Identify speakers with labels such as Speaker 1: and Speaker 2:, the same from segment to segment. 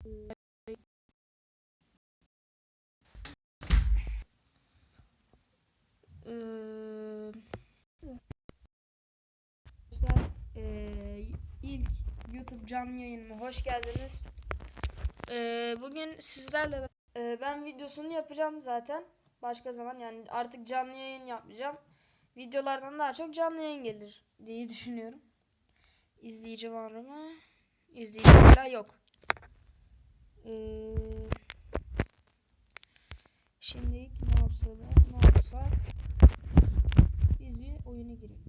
Speaker 1: Arkadaşlar ee, ilk YouTube canlı yayınıma hoş geldiniz. Ee, bugün sizlerle ben, ee, ben videosunu yapacağım zaten. Başka zaman yani artık canlı yayın yapmayacağım. Videolardan daha çok canlı yayın gelir diye düşünüyorum. İzleyici var mı? İzleyici yok. Ee, şimdilik ne yapsa da ne yapsak biz bir oyuna girelim.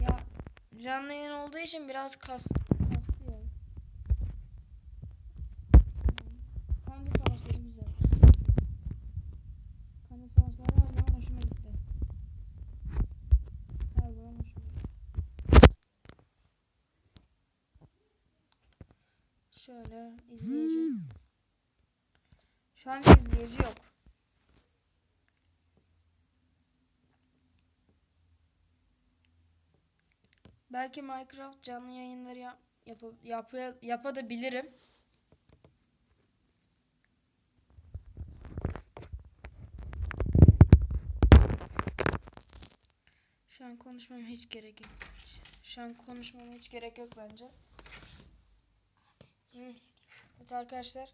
Speaker 1: Ya canlı yayın olduğu için biraz kas, Şöyle izleyici. Şu an izleyici yok. Belki Minecraft canlı yayınları yap, yap, yap, yapabilirim. Şu an konuşmama hiç gerek yok. Şu an konuşmama hiç gerek yok bence. Evet arkadaşlar.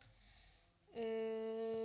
Speaker 1: Ee,